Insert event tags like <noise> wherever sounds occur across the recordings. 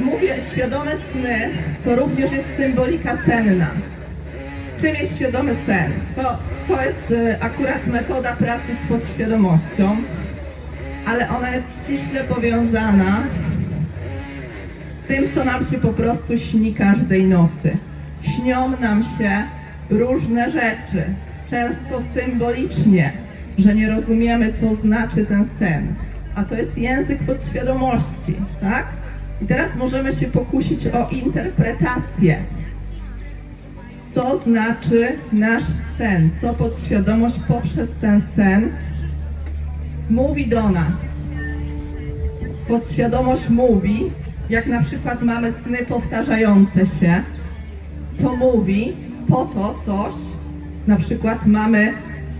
Mówię, świadome sny to również jest symbolika senna. Czym jest świadomy sen? To, to jest y, akurat metoda pracy z podświadomością, ale ona jest ściśle powiązana z tym, co nam się po prostu śni każdej nocy. Śnią nam się różne rzeczy, często symbolicznie, że nie rozumiemy, co znaczy ten sen. A to jest język podświadomości, tak? I teraz możemy się pokusić o interpretację. Co znaczy nasz sen? Co podświadomość poprzez ten sen mówi do nas? Podświadomość mówi, jak na przykład mamy sny powtarzające się, to mówi po to coś, na przykład mamy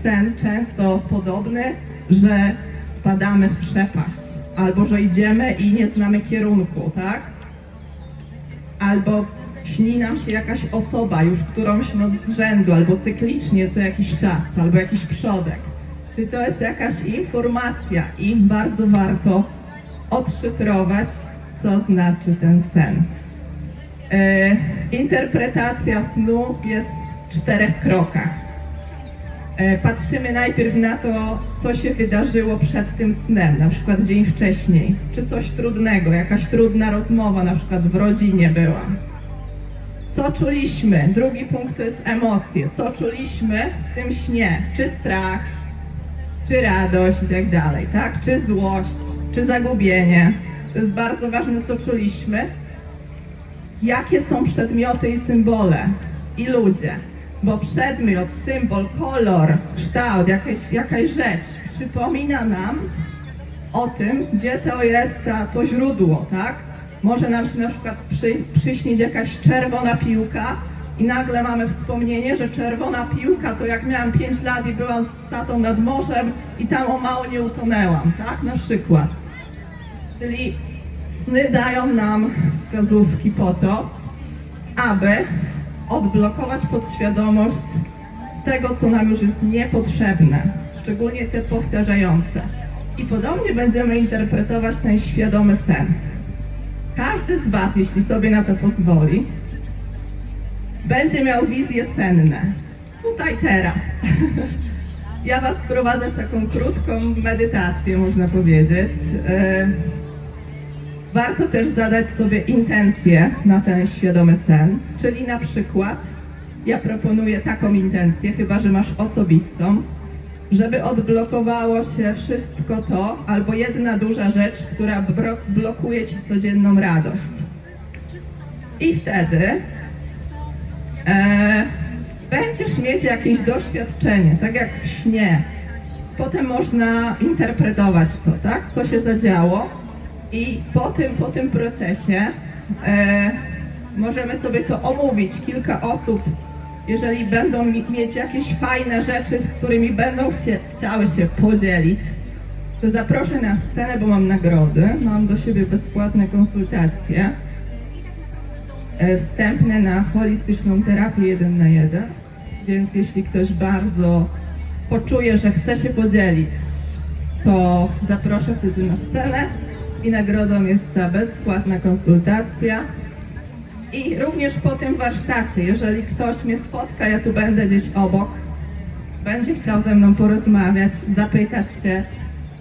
sen często podobny, że spadamy w przepaść, albo że idziemy i nie znamy kierunku, tak? Albo śni nam się jakaś osoba już którąś noc z rzędu, albo cyklicznie co jakiś czas, albo jakiś przodek. Czy to jest jakaś informacja i bardzo warto odszyfrować, co znaczy ten sen. E, interpretacja snu jest w czterech krokach. E, patrzymy najpierw na to, co się wydarzyło przed tym snem, na przykład dzień wcześniej, czy coś trudnego, jakaś trudna rozmowa, na przykład w rodzinie była. Co czuliśmy? Drugi punkt to jest emocje. Co czuliśmy w tym śnie? Czy strach, czy radość i tak dalej, tak? Czy złość, czy zagubienie. To jest bardzo ważne, co czuliśmy. Jakie są przedmioty i symbole i ludzie? Bo przedmiot, symbol, kolor, kształt, jakaś, jakaś rzecz przypomina nam o tym, gdzie to jest ta, to źródło, tak? Może nam się na przykład przy, przyśnić jakaś czerwona piłka i nagle mamy wspomnienie, że czerwona piłka to jak miałam 5 lat i byłam z tatą nad morzem i tam o mało nie utonęłam, tak? Na przykład. Czyli sny dają nam wskazówki po to, aby odblokować podświadomość z tego, co nam już jest niepotrzebne, szczególnie te powtarzające. I podobnie będziemy interpretować ten świadomy sen. Każdy z Was, jeśli sobie na to pozwoli, będzie miał wizje senne. Tutaj, teraz. <laughs> Ja Was wprowadzę w taką krótką medytację, można powiedzieć. Warto też zadać sobie intencję na ten świadomy sen, czyli na przykład ja proponuję taką intencję, chyba że masz osobistą, żeby odblokowało się wszystko to, albo jedna duża rzecz, która blokuje ci codzienną radość. I wtedy e, będziesz mieć jakieś doświadczenie, tak jak w śnie. Potem można interpretować to, tak? Co się zadziało. I po tym, po tym procesie e, możemy sobie to omówić. Kilka osób, jeżeli będą mi, mieć jakieś fajne rzeczy, z którymi będą się, chciały się podzielić, to zaproszę na scenę, bo mam nagrody. Mam do siebie bezpłatne konsultacje e, wstępne na holistyczną terapię 1 na 1. Więc jeśli ktoś bardzo poczuje, że chce się podzielić, to zaproszę wtedy na scenę i nagrodą jest ta bezpłatna konsultacja. I również po tym warsztacie, jeżeli ktoś mnie spotka, ja tu będę gdzieś obok, będzie chciał ze mną porozmawiać, zapytać się,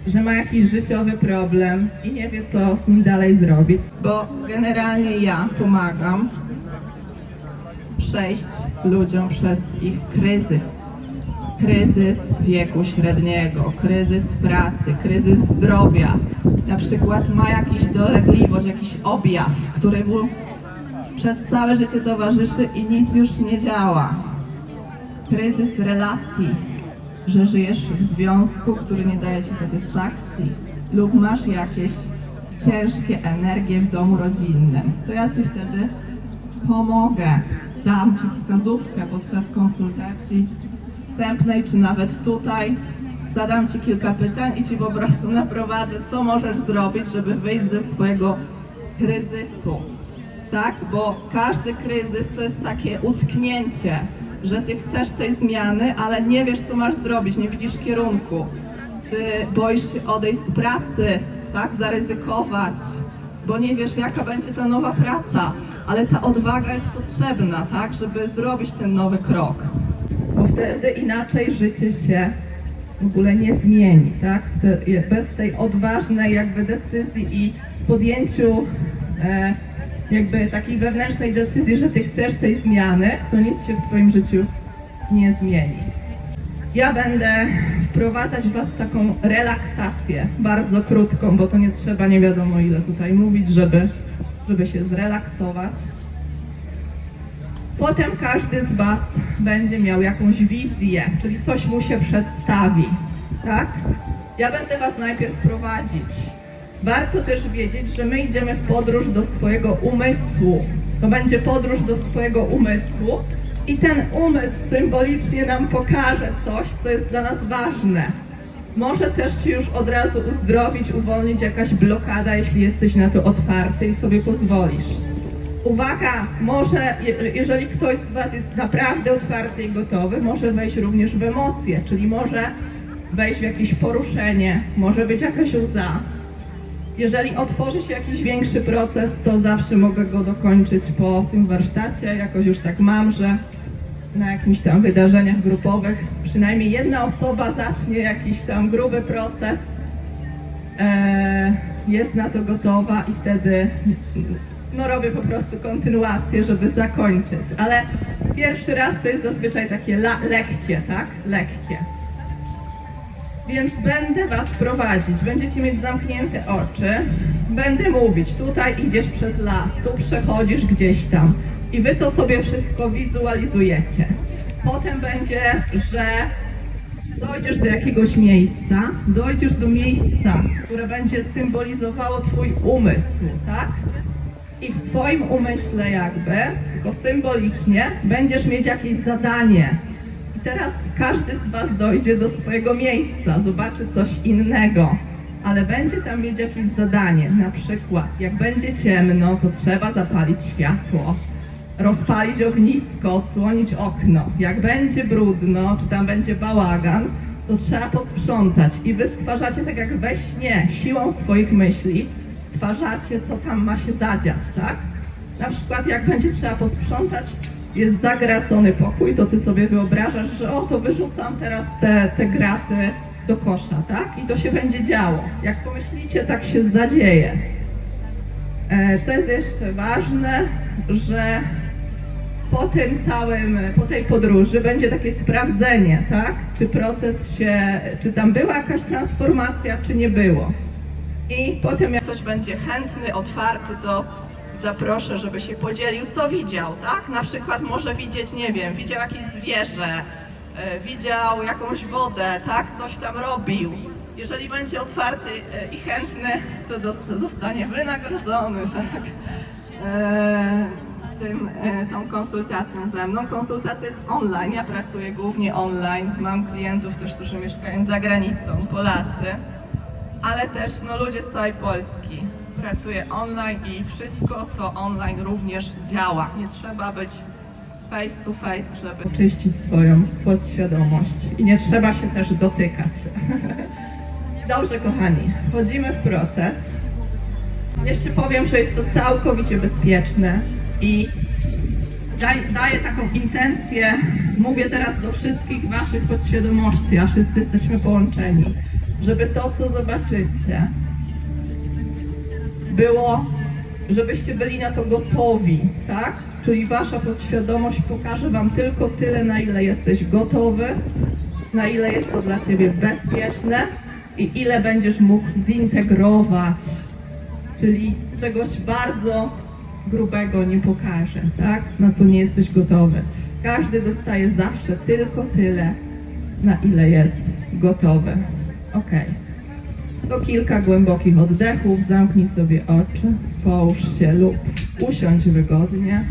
że ma jakiś życiowy problem i nie wie, co z nim dalej zrobić. Bo generalnie ja pomagam przejść ludziom przez ich kryzys. Kryzys wieku średniego, kryzys pracy, kryzys zdrowia. Na przykład ma jakiś dolegliwość, jakiś objaw, który mu przez całe życie towarzyszy i nic już nie działa. Kryzys relacji, że żyjesz w związku, który nie daje ci satysfakcji lub masz jakieś ciężkie energie w domu rodzinnym. To ja ci wtedy pomogę, dam ci wskazówkę podczas konsultacji wstępnej, czy nawet tutaj. Zadam ci kilka pytań i ci po prostu naprowadzę, co możesz zrobić, żeby wyjść ze swojego kryzysu. Tak? Bo każdy kryzys to jest takie utknięcie, że ty chcesz tej zmiany, ale nie wiesz, co masz zrobić, nie widzisz kierunku. Czy boisz się odejść z pracy, tak? Zaryzykować, bo nie wiesz, jaka będzie ta nowa praca, ale ta odwaga jest potrzebna, tak, żeby zrobić ten nowy krok. Wtedy inaczej życie się w ogóle nie zmieni, tak? Bez tej odważnej jakby decyzji i podjęciu e, jakby takiej wewnętrznej decyzji, że ty chcesz tej zmiany, to nic się w twoim życiu nie zmieni. Ja będę wprowadzać Was w taką relaksację, bardzo krótką, bo to nie trzeba nie wiadomo ile tutaj mówić, żeby, żeby się zrelaksować. Potem każdy z Was będzie miał jakąś wizję, czyli coś mu się przedstawi, tak? Ja będę Was najpierw prowadzić. Warto też wiedzieć, że my idziemy w podróż do swojego umysłu. To będzie podróż do swojego umysłu i ten umysł symbolicznie nam pokaże coś, co jest dla nas ważne. Może też się już od razu uzdrowić, uwolnić jakaś blokada, jeśli jesteś na to otwarty i sobie pozwolisz. Uwaga, może, je- jeżeli ktoś z Was jest naprawdę otwarty i gotowy, może wejść również w emocje, czyli może wejść w jakieś poruszenie, może być jakaś łza. Jeżeli otworzy się jakiś większy proces, to zawsze mogę go dokończyć po tym warsztacie. Jakoś już tak mam, że na jakimś tam wydarzeniach grupowych przynajmniej jedna osoba zacznie jakiś tam gruby proces, e, jest na to gotowa i wtedy no robię po prostu kontynuację, żeby zakończyć. Ale pierwszy raz to jest zazwyczaj takie la, lekkie, tak? Lekkie. Więc będę Was prowadzić, będziecie mieć zamknięte oczy, będę mówić, tutaj idziesz przez las, tu przechodzisz gdzieś tam i Wy to sobie wszystko wizualizujecie. Potem będzie, że dojdziesz do jakiegoś miejsca, dojdziesz do miejsca, które będzie symbolizowało Twój umysł, tak? I w swoim umyśle jakby, tylko symbolicznie, będziesz mieć jakieś zadanie. I teraz każdy z Was dojdzie do swojego miejsca, zobaczy coś innego, ale będzie tam mieć jakieś zadanie. Na przykład, jak będzie ciemno, to trzeba zapalić światło, rozpalić ognisko, odsłonić okno. Jak będzie brudno, czy tam będzie bałagan, to trzeba posprzątać. I Wy stwarzacie tak jak we śnie, siłą swoich myśli, stwarzacie, co tam ma się zadziać, tak? Na przykład jak będzie trzeba posprzątać, jest zagracony pokój, to ty sobie wyobrażasz, że o, to wyrzucam teraz te, te graty do kosza, tak? I to się będzie działo. Jak pomyślicie, tak się zadzieje. E, Co jest jeszcze ważne, że po tym całym, po tej podróży będzie takie sprawdzenie, tak? Czy proces się, czy tam była jakaś transformacja, czy nie było. I potem jak ktoś będzie chętny, otwarty, to zaproszę, żeby się podzielił, co widział, tak? Na przykład może widzieć, nie wiem, widział jakieś zwierzę, e, widział jakąś wodę, tak? Coś tam robił. Jeżeli będzie otwarty e, i chętny, to zostanie wynagrodzony, <laughs> tak? E, tym, tą konsultacją ze mną. Konsultacja jest online, ja pracuję głównie online. Mam klientów też, którzy mieszkają za granicą, Polacy ale też no, ludzie z całej Polski. Pracuję online i wszystko to online również działa. Nie trzeba być face to face, żeby oczyścić swoją podświadomość i nie trzeba się też dotykać. <laughs> Dobrze, kochani, wchodzimy w proces. Jeszcze powiem, że jest to całkowicie bezpieczne i daj, daję taką intencję, mówię teraz do wszystkich waszych podświadomości, a wszyscy jesteśmy połączeni, żeby to, co zobaczycie, było, żebyście byli na to gotowi, tak? Czyli wasza podświadomość pokaże wam tylko tyle, na ile jesteś gotowy, na ile jest to dla ciebie bezpieczne i ile będziesz mógł zintegrować, czyli czegoś bardzo grubego nie pokaże, tak? Na co nie jesteś gotowy. Każdy dostaje zawsze tylko tyle, na ile jest gotowy. Ok. To kilka głębokich oddechów, zamknij sobie oczy, połóż się lub usiądź wygodnie.